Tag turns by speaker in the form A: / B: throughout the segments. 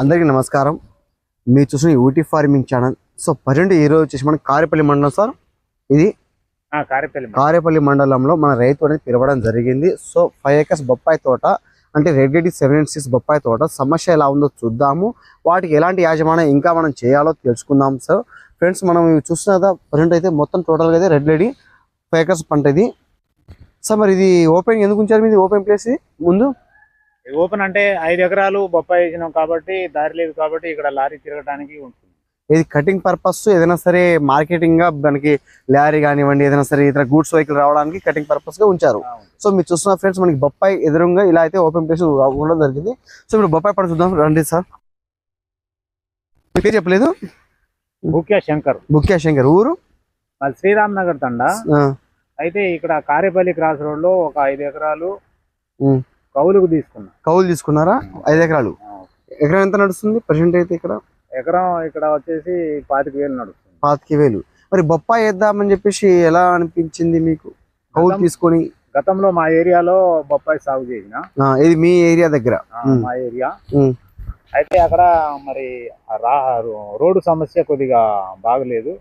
A: అందరికీ నమస్కారం. మీరు చూసిన UT farming channel. So present ఈరోజు వచ్చేసి మన కారేపల్లి మండలం సార్. ఇది
B: ఆ, కారేపల్లి మేడం.
A: కారేపల్లి మండలంలో మన రైతు అనేది పిలవడం జరిగింది. సో ఫైవ్ ఏకర్స్ బొప్పాయి తోట అంటే రెడ్ రెడ్డి సెవెన్ సిక్స్ బొప్పాయి తోట సమస్య ఎలా ఉందో చూద్దాము. వాటికి ఎలాంటి యాజమాన్యం ఇంకా మనం చేయాలో తెలుసుకుందాం సార్. ఫ్రెండ్స్ మనం ఇవి చూస్తున్నదా ప్రజెంట్ అయితే మొత్తం టోటల్గా అయితే రెడ్ రెడ్డి ఫైవ్ ఏకర్స్ పంట ఇది. సార్ మరి ఇది ఓపెన్ ఎందుకు ఉంచారు? మీది ఓపెన్ ప్లేస్ ముందు?
B: ఓపెన్ అంటే ఐదు ఎకరాలు బొప్పాయి వేసినాం కాబట్టి దారి లేదు కాబట్టి ఇక్కడ లారీ తిరగడానికి ఉంటుంది.
A: ఇది కటింగ్ పర్పస్ ఏదైనా సరే మార్కెటింగ్గా మనకి లారీ కానివ్వండి ఏదైనా సరే ఇతర గూడ్స్ వెహికల్ రావడానికి కటింగ్ పర్పస్గా ఉంచారు. సో మీరు చూస్తున్న ఫ్రెండ్స్ మనకి బొప్పాయి ఎదురుగా ఇలా అయితే ఓపెన్ ప్లేస్ ఉండడం జరిగింది. సో ఇప్పుడు బొప్పాయి పడ చూద్దాం రండి సార్. పేరు చెప్పలేదు?
B: ముఖ్య శంకర్.
A: బుక్యా శంకర్ ఊరు?
B: అది శ్రీరామ్ నగర్ తండ. అయితే ఇక్కడ కారేపల్లి క్రాస్ రోడ్లో ఒక ఐదు ఎకరాలు. కౌలుకు తీసుకున్నా.
A: కౌలు తీసుకున్నారా? ఐదు ఎకరాలు. ఎకరం ఎంత నడుస్తుంది? ప్రజెంట్ అయితే ఇక్కడ?
B: ఎకరం ఇక్కడ వచ్చేసి పాతిక వేలు నడుస్తుంది.
A: పాతిక వేలు. మరి బొప్పాయి వేద్దామని చెప్పేసి ఎలా అనిపించింది మీకు? కౌలు తీసుకొని?
B: గతంలో మా ఏరియాలో బొప్పాయి సాగు చేసిన.
A: ఇది మీ ఏరియా దగ్గర.
B: మా ఏరియా. అయితే అక్కడ మరి రోడ్డు సమస్య కొద్దిగా బాగలేదు.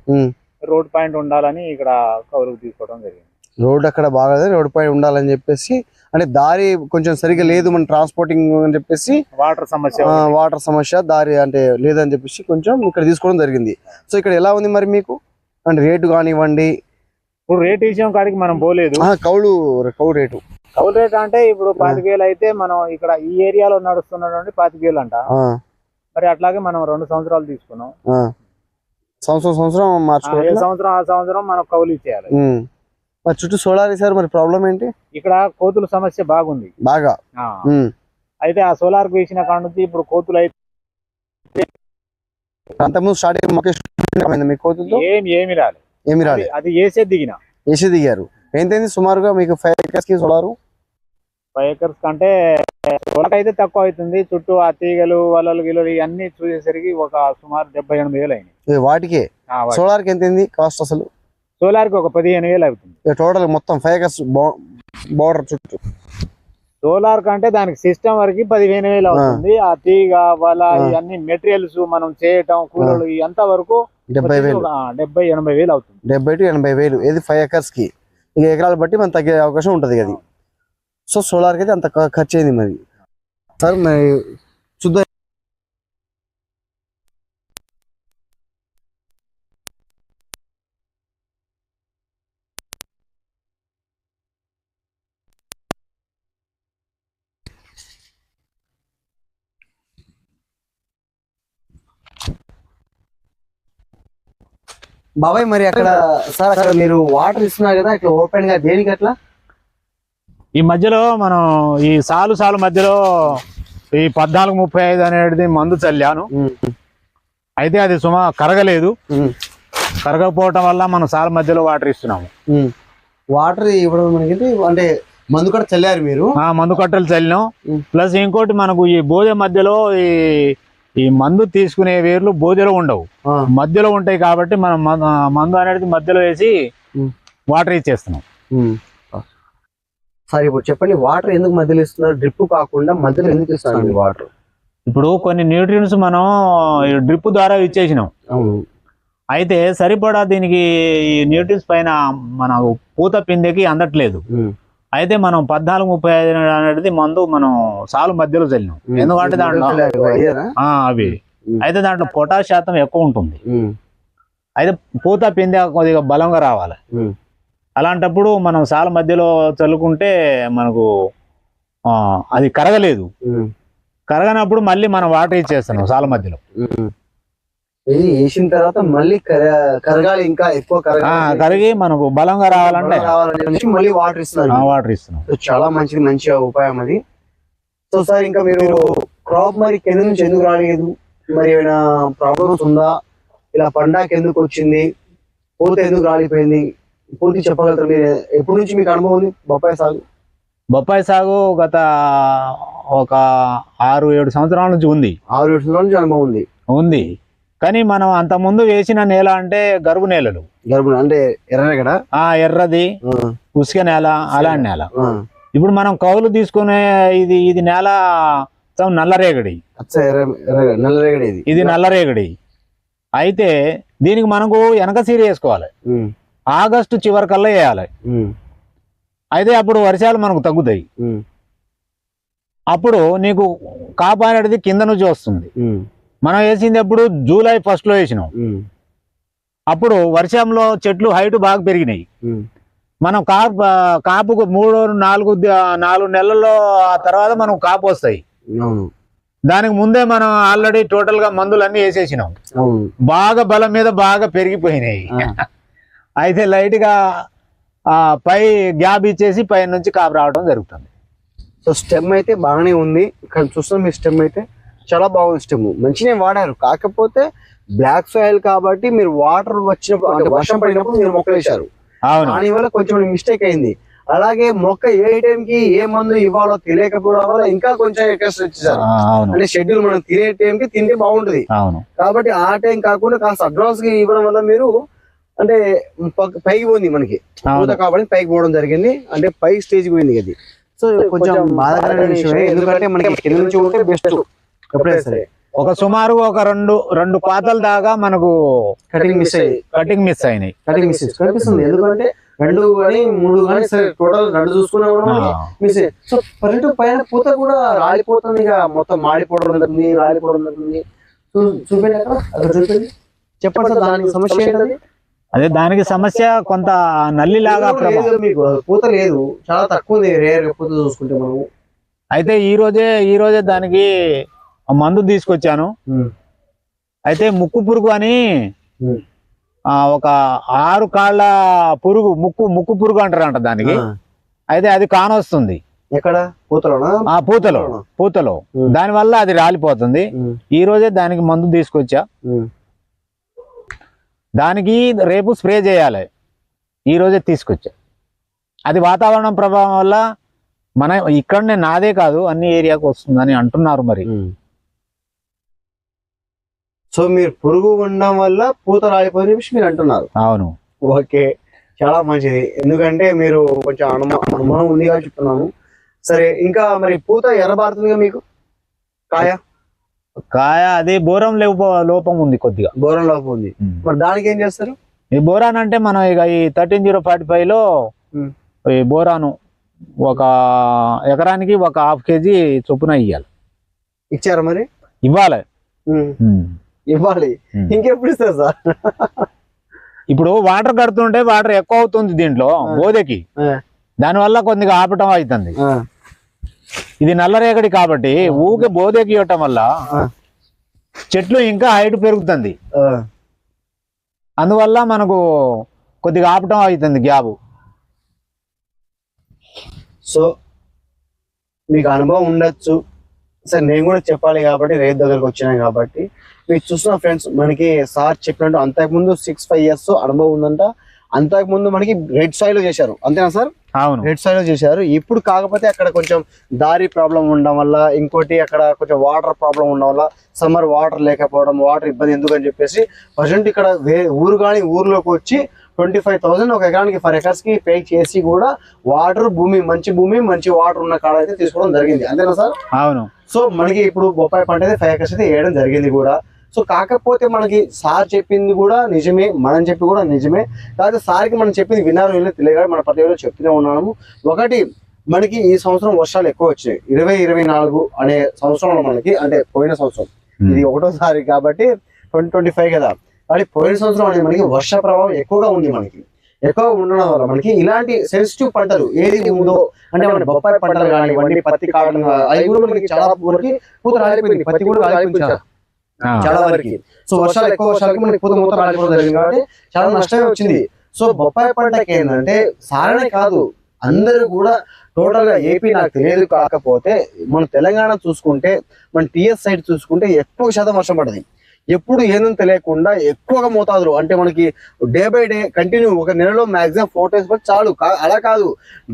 B: రోడ్ పాయింట్ ఉండాలని ఇక్కడ కౌలుకు తీసుకోవడం జరిగింది.
A: రోడ్ అక్కడ బాగా రోడ్ పై ఉండాలని చెప్పేసి అంటే దారి కొంచెం సరిగా లేదు మన ట్రాన్స్పోర్టింగ్ అని చెప్పేసి
B: వాటర్ సమస్య.
A: వాటర్ సమస్య దారి అంటే లేదని చెప్పేసి కొంచెం ఇక్కడ తీసుకోవడం జరిగింది. సో ఇక్కడ ఎలా ఉంది మరి మీకు? అంటే రేటు కానివ్వండి.
B: ఇప్పుడు రేట్ విషయం కాడికి మనం పోలేదు.
A: కౌలు కౌలు రేటు.
B: కౌలు రేట్ అంటే ఇప్పుడు పాతిక వేలు అయితే మనం ఇక్కడ ఈ ఏరియాలో నడుస్తున్నటువంటి పాతిక వేలు అంట మరి అట్లాగే మనం రెండు సంవత్సరాలు తీసుకున్నాం.
A: సంవత్సరం సంవత్సరం మార్చుకోవాలి
B: సంవత్సరం ఆ సంవత్సరం మనం కౌలు ఇచ్చేయాలి.
A: మరి చుట్టూ సోలార్ సార్ మరి ప్రాబ్లం ఏంటి?
B: ఇక్కడ కోతుల సమస్య బాగుంది.
A: బాగా.
B: అయితే ఆ సోలార్ వేసిన కాడ నుంచి ఇప్పుడు కోతులు అయితే
A: అంతకుముందు స్టార్టింగ్ మొక్క మీ కోతులతో?
B: ఏం ఏమి రాలేదు.
A: ఏమి రాలేదు.
B: అది వేసే దిగిన.
A: వేసి దిగారు. ఎంతైంది సుమారుగా మీకు ఫైవ్ ఎకర్స్కి సోలారు?
B: ఫైవ్ ఎకర్స్ కంటే సోలార్ అయితే తక్కువ అవుతుంది. చుట్టూ ఆ తీగలు వలలు గిలలు ఇవన్నీ చూసేసరికి ఒక సుమారు డెబ్బై ఎనభై వేలు అయినాయి.
A: వాటికే?
B: ఆ, వాటి-
A: సోలార్కి ఎంతైంది కాస్ట్ అసలు?
B: సోలార్కి ఒక పదిహేను వేలు అవుతుంది.
A: టోటల్ మొత్తం ఫైవ్ ఎకర్స్ బోర్డర్ చుట్టూ.
B: సోలార్ కంటే దానికి సిస్టమ్ వరకు పదిహేను వేలు అవుతుంది. ఆ తీగ వల. ఇవన్నీ మెటీరియల్స్ మనం చేయటం కూలీలు ఇదంతా వరకు
A: డెబ్బై వేలు.
B: డెబ్బై ఎనభై వేలు అవుతుంది.
A: డెబ్బై టు ఎనభై వేలు. ఇది ఫైవ్ ఎకర్స్కి ఇక ఎకరాలు బట్టి మనం తగ్గే అవకాశం ఉంటది అది. సో సోలార్కి అయితే అంత ఖర్చు అయింది మరి. సార్ మరి చూద్దాం బాబాయ్ మరి అక్కడ సార్ అక్కడ మీరు వాటర్ ఇస్తున్నారు కదా ఇట్లా ఓపెన్గా దేనికి అట్లా?
B: ఈ మధ్యలో మనం ఈ సాలు సాలు మధ్యలో ఈ పద్నాలుగు ముప్పై ఐదు అనేది మందు చల్లాను. అయితే అది సుమ కరగలేదు. కరగకపోవటం వల్ల మనం సాల మధ్యలో వాటర్ ఇస్తున్నాము.
A: వాటర్ ఇవ్వడం మనకి అంటే మందు కూడా చల్లారు మీరు.
B: ఆ మందు కట్టలు చల్లినాం. ప్లస్ ఇంకోటి మనకు ఈ బోధె మధ్యలో ఈ ఈ మందు తీసుకునే వేర్లు బోధెలో ఉండవు. మధ్యలో ఉంటాయి కాబట్టి మనం మందు అనేది మధ్యలో వేసి. వాటర్ ఇచ్చేస్తున్నాం.
A: సరే ఇప్పుడు చెప్పండి వాటర్ ఎందుకు మధ్యలో ఇస్తున్నారు? డ్రిప్ కాకుండా మధ్యలో ఎందుకు ఇస్తున్నారు వాటర్?
B: ఇప్పుడు కొన్ని న్యూట్రియన్స్ మనం డ్రిప్ ద్వారా ఇచ్చేసినాం అయితే సరిపడా దీనికి ఈ న్యూట్రియన్స్ పైన మన పూత పిందెకి అందట్లేదు. అయితే మనం పద్నాలుగు ముప్పై ఐదు అనేది మందు మనం సాలు మధ్యలో చల్లినాం ఎందుకంటే దాంట్లో అవి. అయితే దాంట్లో పొటాష్ శాతం ఎక్కువ ఉంటుంది. అయితే పూత పిందె కొద్దిగా బలంగా రావాలి. అలాంటప్పుడు మనం సాల మధ్యలో చల్లుకుంటే మనకు ఆ, అది కరగలేదు. కరగనప్పుడు మళ్ళీ మనం వాటర్ ఇచ్చేస్తున్నాం సాల మధ్యలో.
A: ఇది వేసిన తర్వాత మళ్ళీ కర- కరగాలి ఇంకా ఎక్కువ
B: కరిగి మనకు బలంగా రావాలంటే
A: మళ్ళీ వాటర్ ఇస్తున్నారు.
B: ఆ, వాటర్ ఇస్తున్నాం.
A: సో చాలా మంచిది మంచి ఉపాయం అది. సో సార్ ఇంకా మీరు క్రాప్ మరి కింద నుంచి ఎందుకు రాలేదు? మరి ఏమైనా ప్రాబ్లమ్స్ ఉందా? ఇలా పండాకి ఎందుకు వచ్చింది? పూత ఎందుకు రాలిపోయింది? పూర్తి చెప్పగలుగుతారు మీరు? ఎప్పటి నుంచి మీకు అనుభవం ఉంది? బొప్పాయి సాగు.
B: బొప్పాయి సాగు గత ఒక ఆరు ఏడు సంవత్సరాల నుంచి ఉంది.
A: ఆరు ఏడు సంవత్సరాల నుంచి అనుభవం ఉంది.
B: ఉంది. కానీ మనం అంత ముందు వేసిన నేల అంటే గరుగు నేలలు.
A: గర్భం అంటే ఎర్రగడ
B: ఆ ఎర్రది ఉసుక నేల అలాంటి నేల. ఇప్పుడు మనం కౌలు తీసుకునే ఇది ఇది నేల నల్లరేగడి
A: ఎర్ర- ఎర్ర- నల్లరేగడి ఇది.
B: నల్లరేగడి అయితే దీనికి మనకు వెనక సీర వేసుకోవాలి. ఆగస్టు చివరికల్లా వేయాలి.
A: ఉమ్,
B: అయితే అప్పుడు వర్షాలు మనకు తగ్గుతాయి. అప్పుడు నీకు కాపు అనేది కింద నుంచి వస్తుంది. మనం వేసింది ఎప్పుడు జూలై ఫస్ట్లో వేసినాం. అప్పుడు వర్షంలో చెట్లు హైట్ బాగా పెరిగినాయి. మనం కాపు కాపుకు మూడు నాలుగు నాలుగు నెలల్లో ఆ తర్వాత మనం కాపు వస్తాయి. దానికి ముందే మనం ఆల్రెడీ టోటల్గా మందులు అన్ని వేసేసినాం బాగా బలం మీద బాగా పెరిగిపోయినాయి. అయితే లైట్గా ఆ పై గ్యాప్ ఇచ్చేసి పై నుంచి కాపు రావడం జరుగుతుంది.
A: సో స్టెమ్ అయితే బాగానే ఉంది. ఇక్కడ చూస్తున్నాం మీ స్టెమ్ అయితే చాలా బాగుంది స్టెమ్. మంచిగా వాడారు. కాకపోతే బ్లాక్ సాయిల్ కాబట్టి మీరు వాటర్ వచ్చినప్పుడు అంటే వర్షం పడినప్పుడు మీరు మొక్కలు వేశారు
B: అవును.
A: దాని వల్ల కొంచెం మిస్టేక్ అయింది. అలాగే మొక్క ఏ టైం కి ఏ మందు ఇవ్వాలో తెలియకపోవడం వల్ల ఇంకా కొంచెం ఎక్స్ట్రా
B: ఆ, అవును.
A: అంటే షెడ్యూల్ మనం తినే టైం కి తింటే బాగుంటది. కాబట్టి ఆ టైం కాకుండా కాస్త అడ్వాన్స్గా ఇవ్వడం వల్ల మీరు అంటే పైకి పోయింది మనకి. పూత కాబట్టి పైకి పోవడం జరిగింది. అంటే పై స్టేజ్ పోయింది అది సో కొంచెం బాధాకరమైన విషయమే. ఎందుకంటే మనకి కింద నుంచి ఉంటే బెస్ట్ ఎప్పుడైనా సరే.
B: ఒక సుమారు ఒక రెండు రెండు పాతల దాకా మనకు
A: కటింగ్ మిస్ అయ్యి
B: కటింగ్ మిస్ అయినాయి.
A: కటింగ్ మిస్ కనిపిస్తుంది. ఎందుకంటే రెండు కానీ మూడు కానీ సరే టోటల్ రెండు చూసుకున్నా కూడా. మిస్ అయ్యాయి. సో పల్లెటూరు పైన పూత కూడా రాలిపోతుంది ఇక. మొత్తం మాడిపోవడం జరుగుతుంది రాలిపోవడం జరుగుతుంది. చూపండి అక్కడ. అక్కడ చూపండి చెప్పండి సార్ దానికి సమస్య ఏంటది?
B: అదే దానికి సమస్య కొంత నల్లి లాగా
A: పూత లేదు మీకు పూత లేదు. చాలా తక్కువ ఉంది రేర్ పూత చూసుకుంటే మనము.
B: అయితే ఈ రోజే ఈ రోజే దానికి మందు తీసుకొచ్చాను. అయితే ముక్కు పురుగు అని. ఆ, ఒక ఆరు కాళ్ళ పురుగు ముక్కు ముక్కు పురుగు అంటారంట దానికి.
A: ఆ.
B: అయితే అది కానొస్తుంది.
A: ఎక్కడ? పూతలోనా?
B: ఆ పూతలో పూతలో. దాని వల్ల అది రాలిపోతుంది. ఈ రోజే దానికి మందు తీసుకొచ్చా. దానికి రేపు స్ప్రే చేయాలి. ఈ రోజే తీసుకొచ్చా. అది వాతావరణం ప్రభావం వల్ల మన ఇక్కడనే నాదే కాదు అన్ని ఏరియాకు వస్తుందని అంటున్నారు మరి.
A: సో మీరు పురుగు ఉండడం వల్ల పూత రాలిపోయిన విషయం మీరు అంటున్నారు.
B: అవును.
A: ఓకే. చాలా మంచిది. ఎందుకంటే మీరు కొంచెం అనుమానం అనుమానం ఉంది కాబట్టి చెప్తున్నాను. సరే ఇంకా మరి పూత ఎర్రబారుతుందిగా మీకు? కాయ?
B: కాయ అదే బోరం లోపం ఉంది కొద్దిగా.
A: బోరం లోపం ఉంది. మరి దానికి ఏం చేస్తారు?
B: ఈ బోరాన్ అంటే మనం ఇక ఈ థర్టీన్ జీరో ఫార్టీ
A: ఫైవ్లో.
B: ఈ బోరాను ఒక ఎకరానికి ఒక హాఫ్ కేజీ చొప్పున ఇవ్వాలి
A: ఇచ్చారా మరి?
B: ఇవ్వాలి.
A: ఇవ్వాలి. ఇంకెప్పుడు ఇస్తారు సార్?
B: ఇప్పుడు వాటర్ కడుతుంటే వాటర్ ఎక్కువ అవుతుంది దీంట్లో బోదెకి దానివల్ల కొద్దిగా ఆపటం అవుతుంది. ఇది నల్లరేగడి కాబట్టి ఊకే బోదెకి ఇవ్వటం వల్ల చెట్లు ఇంకా హైట్ పెరుగుతుంది. అందువల్ల మనకు కొద్దిగా ఆపటం అవుతుంది గ్యాప్
A: సో మీకు అనుభవం ఉండొచ్చు. సరే నేను కూడా చెప్పాలి కాబట్టి రైతు దగ్గరకు వచ్చినాయి కాబట్టి. మీరు చూస్తున్న ఫ్రెండ్స్ మనకి సార్ చెప్పినట్టు అంతకుముందు సిక్స్ ఫైవ్ ఇయర్స్ అనుభవం ఉందంట. అంతకుముందు మనకి రెడ్ సాయిల్ చేశారు. అంతేనా సార్?
B: అవును.
A: రెడ్ సాయిల్ చేశారు. ఇప్పుడు కాకపోతే అక్కడ కొంచెం దారి ప్రాబ్లం ఉండడం వల్ల ఇంకోటి అక్కడ కొంచెం వాటర్ ప్రాబ్లం ఉండడం వల్ల సమ్మర్ వాటర్ లేకపోవడం వాటర్ ఇబ్బంది ఎందుకని చెప్పేసి ప్రజెంట్ ఇక్కడ ఊరు కానీ ఊర్లోకి వచ్చి ట్వంటీ ఫైవ్ థౌసండ్ ఒక ఎకరానికి ఫర్ ఎకర్స్కి పే చేసి కూడా వాటర్ భూమి మంచి భూమి మంచి వాటర్ ఉన్న కాడ అయితే తీసుకోవడం జరిగింది. అంతేనా సార్?
B: అవును.
A: సో మనకి ఇప్పుడు బొప్పాయి పంట అయితే ఫైవ్ ఎకర్స్ అయితే వేయడం జరిగింది కూడా. సో కాకపోతే మనకి సార్ చెప్పింది కూడా నిజమే మనం చెప్పి కూడా నిజమే. కాకపోతే సార్కి మనం చెప్పింది విన్నారు వీళ్ళు తెలియదు మన ప్రతి ఒక్కరు చెప్తూనే ఉన్నాము. ఒకటి మనకి ఈ సంవత్సరం వర్షాలు ఎక్కువ వచ్చినాయి. ఇరవై ఇరవై నాలుగు అనే సంవత్సరంలో మనకి అంటే పోయిన సంవత్సరం. ఇది ఒకటోసారి కాబట్టి ట్వంటీ ట్వంటీ ఫైవ్ కదా. కానీ పోయిన సంవత్సరం అనేది మనకి వర్ష ప్రభావం ఎక్కువగా ఉంది మనకి. ఎక్కువ ఉండడం వల్ల మనకి ఇలాంటి సెన్సిటివ్ పంటలు ఏది ఉందో అంటే మన బొప్పాయి పంటలు కానివ్వండి పత్తి కావడం అవి కూడా మనకి చాలా వరకు పూత రాలిపోయింది. పత్తి కూడా. చాలా వరకు. సో వర్షాలు ఎక్కువ వర్షాలకి మనకి పూత మూత రాలిపోవడం జరిగింది కాబట్టి చాలా నష్టమే వచ్చింది. సో బొప్పాయి పంటకి ఏంటంటే సారనే కాదు అందరూ కూడా టోటల్గా ఏపీ నాకు తెలియదు కాకపోతే మన తెలంగాణ చూసుకుంటే మన టిఎస్ సైడ్ చూసుకుంటే ఎక్కువ శాతం వర్షం పడది ఎప్పుడు ఏందని తెలియకుండా ఎక్కువగా మోతాదులు అంటే మనకి డే బై డే కంటిన్యూ ఒక నెలలో మాక్సిమం ఫోర్ డేస్ కూడా చాలు. అలా కాదు.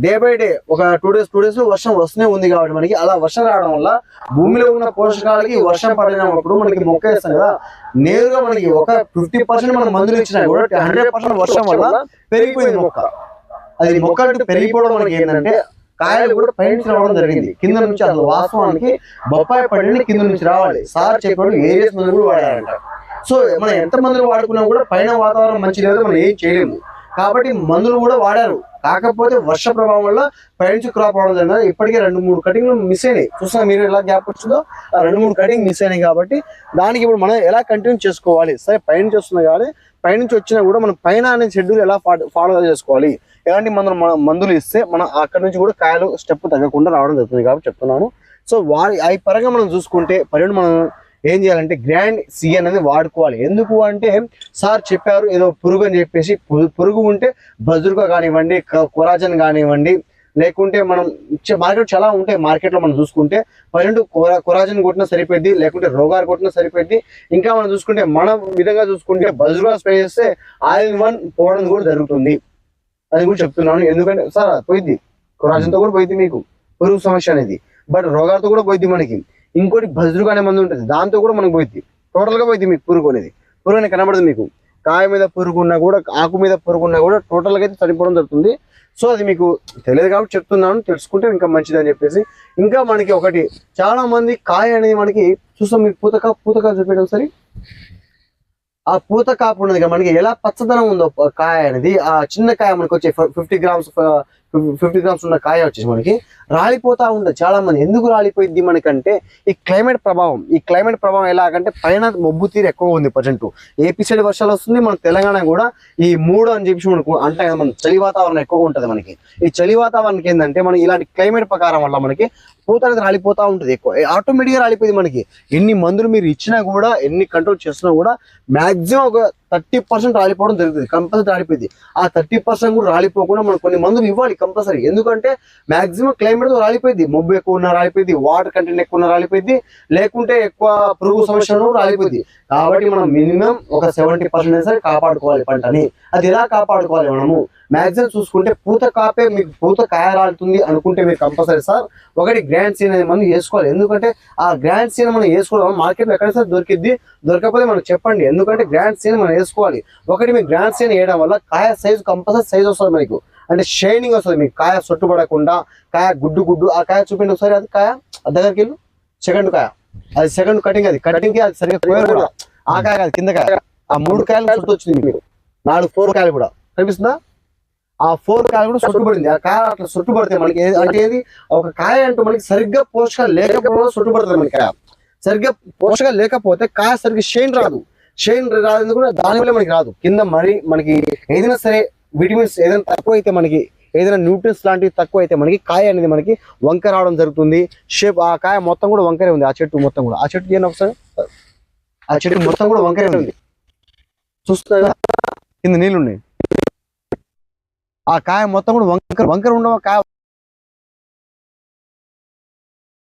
A: డే బై డే ఒక టూ డేస్ టూ డేస్లో వర్షం వస్తూనే ఉంది కాబట్టి మనకి అలా వర్షం రావడం వల్ల భూమిలో ఉన్న పోషకాలకి వర్షం పడినప్పుడు మనకి మొక్క వేస్తాం కదా. నేరుగా మనకి ఒక ఫిఫ్టీ పర్సెంట్ మన మందులు ఇచ్చినా కూడా హండ్రెడ్ పర్సెంట్ వర్షం వల్ల పెరిగిపోయింది మొక్క. అది మొక్క అంటే పెరిగిపోవడం మనకి ఏంటంటే కాయలు కూడా పై నుంచి రావడం జరిగింది. కింద నుంచి అసలు వాస్తవానికి బొప్పాయి పండుని కింద నుంచి రావాలి. సార్ చెప్పాడు ఏరియస్ మందులు కూడా వాడారంట. సో మనం ఎంత మందులు వాడుకున్నా కూడా పైన వాతావరణం మంచి లేదు మనం ఏం చేయలేము. కాబట్టి మందులు కూడా వాడారు. కాకపోతే వర్ష ప్రభావం వల్ల పైనుంచి క్రాప్ అవడం జరిగింది. ఇప్పటికే రెండు మూడు కటింగ్లు మిస్ అయినాయి. చూస్తున్నా మీరు ఎలా గ్యాప్ వచ్చిందో? ఆ రెండు మూడు కటింగ్ మిస్ అయినాయి కాబట్టి దానికి ఇప్పుడు మనం ఎలా కంటిన్యూ చేసుకోవాలి? సరే పైనుంచి వస్తుంది కానీ పైనుంచి వచ్చినా కూడా మనం పైన అనే షెడ్యూల్ ఎలా ఫాలో చేసుకోవాలి? ఎలాంటి మందులు మన మందులు ఇస్తే మనం అక్కడ నుంచి కూడా కాయలు స్టెప్ తగ్గకుండా రావడం జరుగుతుంది కాబట్టి చెప్తున్నాను. సో వారి ఆ పరంగా మనం చూసుకుంటే పర్యటన మనం ఏం చేయాలంటే గ్రాండ్ సి అనేది వాడుకోవాలి. ఎందుకు అంటే సార్ చెప్పారు ఏదో పురుగు అని చెప్పేసి పురుగు ఉంటే బజురుగా కానివ్వండి క- కొరాజన్ కానివ్వండి లేకుంటే మనం ఇచ్చే మార్కెట్ చాలా ఉంటాయి. మార్కెట్లో మనం చూసుకుంటే పన్నెండు కొరాజన్ కొట్టినా సరిపోద్ది లేకుంటే రోగాలు కొట్టినా సరిపోద్ది ఇంకా మనం చూసుకుంటే మన విధంగా చూసుకుంటే బజురుగా స్ప్రే చేస్తే ఆయిల్ వన్ పోవడం కూడా జరుగుతుంది. అది కూడా చెప్తున్నాను. ఎందుకంటే సార్ పోయింది కొరాజన్తో కూడా పోయింది మీకు. పురుగు సమస్య అనేది. బట్ రోగాలతో కూడా పోయింది మనకి. ఇంకోటి భజ్రుగా అనే మందు ఉంటుంది. దాంతో కూడా మనకు పోయింది టోటల్గా పోయింది మీకు పురుగు అనేది. పురుగు అనేది కనబడదు మీకు. కాయ మీద పురుగు ఉన్నా కూడా ఆకు మీద పురుగు ఉన్నా కూడా టోటల్గా అయితే చనిపోవడం జరుగుతుంది. సో అది మీకు తెలియదు కాబట్టి చెప్తున్నాను తెలుసుకుంటే ఇంకా మంచిది అని చెప్పేసి. ఇంకా మనకి ఒకటి చాలా మంది కాయ అనేది మనకి చూస్తాం మీకు పూతకా పూతకా చూపించడం సరే ఆ పూత కాపు ఉన్నది మనకి ఎలా పచ్చదనం ఉందో కాయ అనేది ఆ చిన్న కాయ మనకి వచ్చే ఫిఫ్టీ గ్రామ్స్ ఫిఫ్టీ గ్రామ్స్ ఉన్న కాయ వచ్చేసి మనకి. రాలిపోతా ఉండదు చాలా మంది. ఎందుకు రాలిపోయింది మనకంటే ఈ క్లైమేట్ ప్రభావం. ఈ క్లైమేట్ ప్రభావం ఎలాగంటే పైన మొబ్బు తీరు ఎక్కువ ఉంది ప్రజెంట్. ఏపీ సైడ్ వర్షాలు వస్తుంది మన తెలంగాణ కూడా ఈ మూడు అని చెప్పి మనకు అంటే మన చలి వాతావరణం ఎక్కువగా ఉంటుంది మనకి. ఈ చలి వాతావరణకి ఏంటంటే మనకి ఇలాంటి క్లైమేట్ ప్రకారం వల్ల మనకి పూత అనేది రాలిపోతా ఉంటుంది ఎక్కువ. ఆటోమేటిక్గా రాలిపోయింది మనకి. ఎన్ని మందులు మీరు ఇచ్చినా కూడా ఎన్ని కంట్రోల్ చేసినా కూడా మాక్సిమం ఒక థర్టీ పర్సెంట్ రాలిపోవడం జరుగుతుంది కంపల్సరీ రాలిపోయింది. ఆ థర్టీ పర్సెంట్ కూడా రాలిపోకుండా మనం కొన్ని మందులు ఇవ్వాలి కంపల్సరీ. ఎందుకంటే మాక్సిమం క్లైమేట్తో రాలిపోయింది. మొబ్బు ఎక్కువ ఉన్నా రాలిపోయింది వాటర్ కంటెంట్ ఎక్కువ ఉన్నా రాలిపోయింది లేకుంటే ఎక్కువ పురుగు సమస్యలు రాలిపోయింది. కాబట్టి మనం మినిమం ఒక సెవెంటీ పర్సెంట్ సరే కాపాడుకోవాలి పంటని. అది ఎలా కాపాడుకోవాలి మనము? మాక్సిమం చూసుకుంటే పూత కాపే మీకు పూత కాయ రాలుతుంది అనుకుంటే మీరు కంపల్సరీ సార్. ఒకటి గ్రాండ్ సీన్ అనేది మనం వేసుకోవాలి ఎందుకంటే ఆ గ్రాండ్ సీన్ మనం వేసుకోవడం మార్కెట్లో ఎక్కడైనా దొరికిద్ది? దొరకకపోతే మనం చెప్పండి. ఎందుకంటే గ్రాండ్ సీన్ మనం వేసుకోవాలి. ఒకటి మీకు గ్రాండ్ సీన్ వేయడం వల్ల కాయ సైజు కంపల్సరీ సైజ్ వస్తుంది మీకు. అంటే షైనింగ్ వస్తుంది మీకు. కాయ సొట్టుపడకుండా కాయ గుడ్డు గుడ్డు ఆ కాయ చూపిండి ఒకసారి. అది కాయ? దగ్గరికి వెళ్ళు. సెకండ్ కాయ. అది సెకండ్ కటింగ్ అది. కటింగ్కి అది సరిగ్గా ఆ కాయ కాదు కింద కాయ. ఆ మూడు కాయలు చుట్టూ వచ్చింది మీకు. నాలుగు ఫోర్ కాయలు కూడా. కనిపిస్తుందా? ఆ ఫోర్ కాయలు కూడా సొట్టుబడింది ఆ కాయ అట్లా చుట్టుపడితే మనకి ఏది- అంటే ఏది? ఒక కాయ అంటే మనకి సరిగ్గా పోషకాలు లేకపోవడం సొట్టుబడుతుంది మనకి కాయ. సరిగ్గా పోషకాలు లేకపోతే కాయ సరిగ్గా షైన్ రాదు. షైన్ రాదు కూడా దాని వల్ల మనకి రాదు. కింద మరి మనకి ఏదైనా సరే విటమిన్స్ ఏదైనా తక్కువ అయితే మనకి ఏదైనా న్యూట్రియన్స్ లాంటివి తక్కువ అయితే మనకి కాయ అనేది మనకి వంక రావడం జరుగుతుంది. షేప్ ఆ కాయ మొత్తం కూడా వంకరే ఉంది. ఆ చెట్టు మొత్తం కూడా. ఆ చెట్టు చేయండి ఒకసారి ఆ చెట్టు మొత్తం కూడా వంకరే ఉంది. చూస్తున్నా కింద నీళ్ళు ఉన్నాయి ఆ కాయ మొత్తం కూడా వంకర వంకర ఉండవ? కాయ